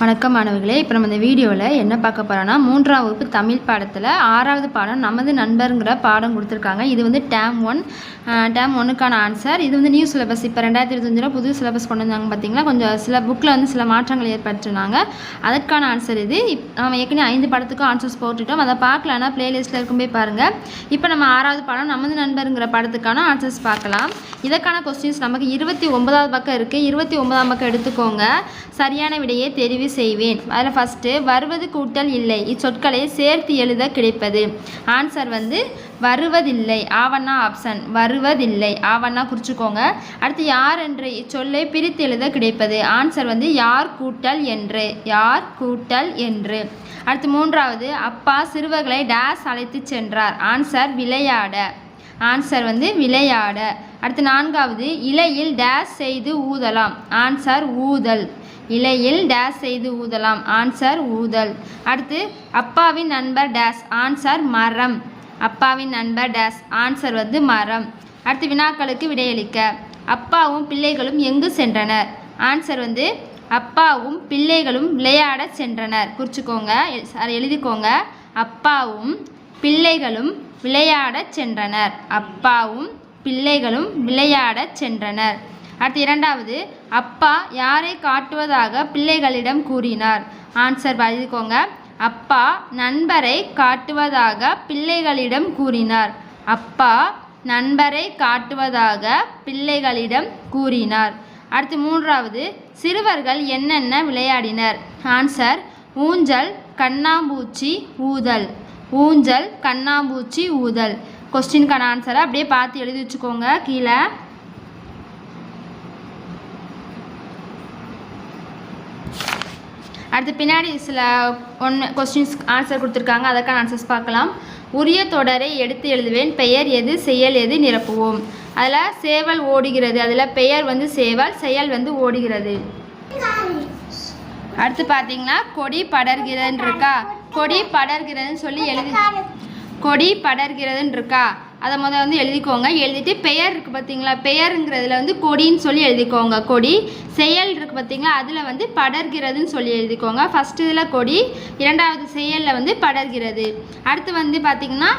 வணக்கம் மாணவர்களே இப்போ நம்ம இந்த வீடியோவில் என்ன பார்க்க போகிறோன்னா மூன்றாம் வகுப்பு தமிழ் பாடத்தில் ஆறாவது பாடம் நமது நண்பருங்கிற பாடம் கொடுத்துருக்காங்க. இது வந்து டேம் ஒன் டேம் ஒன்றுக்கான ஆன்சர். இது வந்து நியூ சிலபஸ். இப்போ ரெண்டாயிரத்தி இருபத்தஞ்சில் புது சிலபஸ் கொண்டு வந்தாங்க பார்த்தீங்களா கொஞ்சம் சில புக்கில் வந்து சில மாற்றங்கள் ஏற்படுத்தினாங்க அதற்கான ஆன்சர் இது. இப் நம்ம ஏற்கனவே ஐந்து பாடத்துக்கும் ஆன்சர்ஸ் போட்டுட்டோம். அதை பார்க்கலன்னா ப்ளேலிஸ்ட்டில் இருக்கும் போய் பாருங்கள் இப்போ நம்ம ஆறாவது பாடம் நமது நண்பருங்கிற பாடத்துக்கான ஆன்சர்ஸ் பார்க்கலாம். இதற்கான கொஸ்டின்ஸ் நமக்கு இருபத்தி ஒன்பதாவது பக்கம் இருக்குது இருபத்தி ஒன்பதாம் பக்கம் எடுத்துக்கோங்க. சரியான விடையே தெரிவி செய்வேன். அதில் ஃபஸ்ட்டு வருவது கூட்டல் இல்லை. இச்சொற்களை சேர்த்து எழுத கிடைப்பது. ஆன்சர் வந்து வருவதில்லை. ஆவண்ணா ஆப்ஷன் வருவதில்லை. ஆவண்ணா குறிச்சிக்கோங்க அடுத்து யார் என்று இச்சொல்லை பிரித்து எழுத கிடைப்பது. ஆன்சர் வந்து யார் கூட்டல் என்று. யார் கூட்டல் என்று. அடுத்து மூன்றாவது அப்பா சிறுவர்களை டேஸ் அழைத்து சென்றார். ஆன்சர் விளையாட. ஆன்சர் வந்து விளையாட. அடுத்து நான்காவது இலையில் டேஸ் செய்து ஊதலாம். ஆன்சர் ஊதல். இலையில் டேஸ் செய்து ஊதலாம். ஆன்சர் ஊதல். அடுத்து அப்பாவின் நண்பர் டேஸ் ஆன்சர் மரம். அப்பாவின் நண்பர் டேஸ் ஆன்சர் வந்து மரம். அடுத்து வினாக்களுக்கு விடையளிக்க. அப்பாவும் பிள்ளைகளும் எங்கு சென்றனர்? ஆன்சர் வந்து அப்பாவும் பிள்ளைகளும் விளையாட சென்றனர். குறிச்சிக்கோங்க. சாரி எழுதிக்கோங்க. அப்பாவும் பிள்ளைகளும் விளையாடச் சென்றனர். அப்பாவும் பிள்ளைகளும் விளையாடச் சென்றனர். அடுத்து இரண்டாவது அப்பா யாரை காட்டுவதாக பிள்ளைகளிடம் கூறினார்? ஆன்சர் எழுதிக்கோங்க. அப்பா நண்பரை காட்டுவதாக பிள்ளைகளிடம் கூறினார். அப்பா நண்பரை காட்டுவதாக பிள்ளைகளிடம் கூறினார். அடுத்து மூன்றாவது சிறுவர்கள் என்னென்ன விளையாடினர்? ஆன்சர் ஊஞ்சல் கண்ணாம்பூச்சி ஊதல். ஊஞ்சல் கண்ணாம்பூச்சி ஊதல். கொஸ்டினுக்கான ஆன்சரை அப்படியே பார்த்து எழுதி வச்சுக்கோங்க. கீழே. அடுத்து பின்னாடி சில ஒன்று கொஸ்டின்ஸ் ஆன்சர் கொடுத்துருக்காங்க. அதற்கான ஆன்சர்ஸ் பார்க்கலாம். உரிய தொடரை எடுத்து எழுதுவேன். பெயர் எது செயல் எது நிரப்புவோம். அதில் சேவல் ஓடுகிறது. அதில் பெயர் வந்து சேவல் செயல் வந்து ஓடுகிறது. அடுத்து பார்த்தீங்கன்னா கொடி படர்கிறதுன்னு இருக்கா? கொடி படர்கிறதுன்னு சொல்லி எழுதி கொடி படர்கிறதுன்னு இருக்கா அதை முதல் வந்து எழுதிக்கோங்க. எழுதிட்டு பெயர் இருக்குது பார்த்தீங்களா பெயருங்கிறதுல வந்து கொடின்னு சொல்லி எழுதிக்கோங்க. கொடி செயல் இருக்குது பார்த்தீங்களா அதில் வந்து படர்கிறதுன்னு சொல்லி எழுதிக்கோங்க. ஃபஸ்ட்டு இதில் கொடி இரண்டாவது செயலில் வந்து படர்கிறது. அடுத்து வந்து பார்த்திங்கன்னா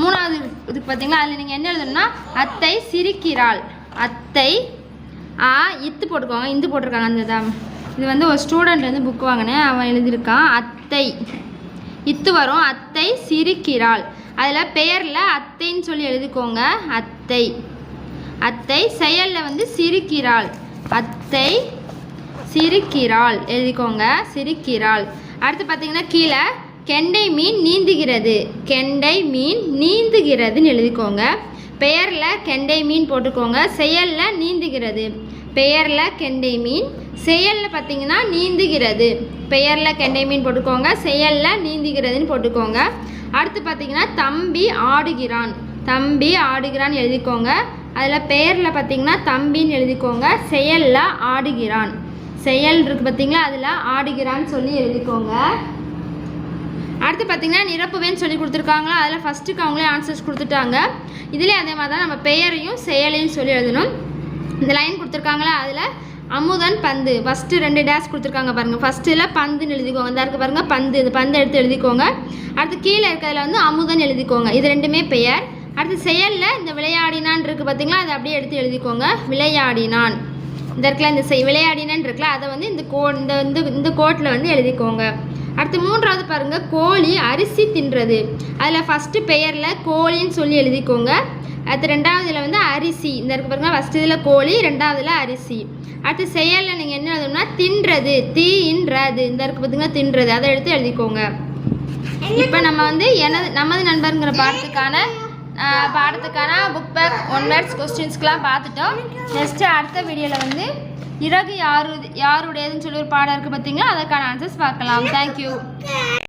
மூணாவது இதுக்கு பார்த்தீங்களா அதில் நீங்கள் என்ன எழுதணும்னா அத்தை சிரிக்கிறாள். அத்தை ஆ இத்து போட்டுக்கோங்க. இந்து போட்டிருக்காங்க அந்த இது வந்து ஒரு ஸ்டூடெண்ட் வந்து புக் வாங்கினேன். அவன் எழுதியிருக்கான். அத்தை. இத்து வரும் அத்தை சிரிக்கிறாள். அதில் பெயரில் அத்தைன்னு சொல்லி எழுதிக்கோங்க. அத்தை. அத்தை செயலில் வந்து சிரிக்கிறாள். அத்தை சிரிக்கிறாள். எழுதிக்கோங்க. சிரிக்கிறாள். அடுத்து பார்த்தீங்கன்னா கீழே கெண்டை மீன் நீந்துகிறது. கெண்டை மீன் நீந்துகிறதுன்னு எழுதிக்கோங்க. பெயரில் கெண்டை மீன் போட்டுக்கோங்க. செயலில் நீந்துகிறது. பெயரில் கெண்டை மீன். செயலில் பார்த்தீங்கன்னா நீந்துகிறது. பெயரில் கெண்டை மீன் போட்டுக்கோங்க. செயலில் நீந்துகிறதுன்னு போட்டுக்கோங்க. அடுத்து பார்த்தீங்கன்னா தம்பி ஆடுகிறான். தம்பி ஆடுகிறான் எழுதிக்கோங்க. அதில் பெயரில் பார்த்தீங்கன்னா தம்பின்னு எழுதிக்கோங்க. செயலில் ஆடுகிறான். செயல் இருக்குது பார்த்தீங்களா அதில் ஆடுகிறான்னு சொல்லி எழுதிக்கோங்க. அடுத்து பார்த்தீங்கன்னா நிரப்புவேன்னு சொல்லி கொடுத்துருக்காங்களா அதில் ஃபஸ்ட்டுக்கு அவங்களே ஆன்சர்ஸ் கொடுத்துட்டாங்க. இதுலேயே அதே மாதிரி தான் நம்ம பெயரையும் செயலையும் சொல்லி எழுதணும். இந்த லைன் கொடுத்துருக்காங்களா? அதில் அமுதன் பந்து. ஃபஸ்ட்டு ரெண்டு டேஸ் கொடுத்துருக்காங்க பாருங்கள் ஃபஸ்ட்டில் பந்துன்னு எழுதிக்கோங்க. இந்த இருக்க பாருங்கள் பந்து. இந்த பந்து எடுத்து எழுதிக்கோங்க. அடுத்து கீழே இருக்கிறதுல வந்து அமுதன் எழுதிக்கோங்க. இது ரெண்டுமே பெயர். அடுத்து செயலில் இந்த விளையாடினான் இருக்குது பார்த்தீங்களா அதை அப்படியே எடுத்து எழுதிக்கோங்க. விளையாடினான். இந்த இருக்கல இந்த செய் விளையாடினான் இருக்குல்ல அதை வந்து இந்த கோ இந்த இந்த இந்த கோட்டில் வந்து எழுதிக்கோங்க. அடுத்து மூன்றாவது பாருங்கள் கோழி அரிசி தின்றது. அதில் ஃபஸ்ட்டு பெயரில் கோழின்னு சொல்லி எழுதிக்கோங்க. அடுத்து ரெண்டாவதுல வந்து அரிசி. இந்த இருக்கு பாருங்க ஃபஸ்ட்டு இதில் கோழி ரெண்டாவதுல அரிசி. அடுத்து செயலில் நீங்கள் என்ன எழுதணும்னா தின்றது தீன்றது இந்த இருக்கு பார்த்தீங்கன்னா தின்றது. அதை எடுத்து எழுதிக்கோங்க. இப்போ நம்ம வந்து எனது நமது நண்பருங்கிற பாடத்துக்கான பாடத்துக்கான புக் பேக் ஒன் வேர்ட்ஸ் கொஸ்டின்ஸ்க்கெலாம் பார்த்துட்டோம். நெக்ஸ்ட்டு அடுத்த வீடியோவில் வந்து இறகு யாரு யாருடையதுன்னு சொல்லி ஒரு பாடம் இருக்குது பார்த்தீங்களா அதற்கான ஆன்சர்ஸ் பார்க்கலாம். தேங்க்யூ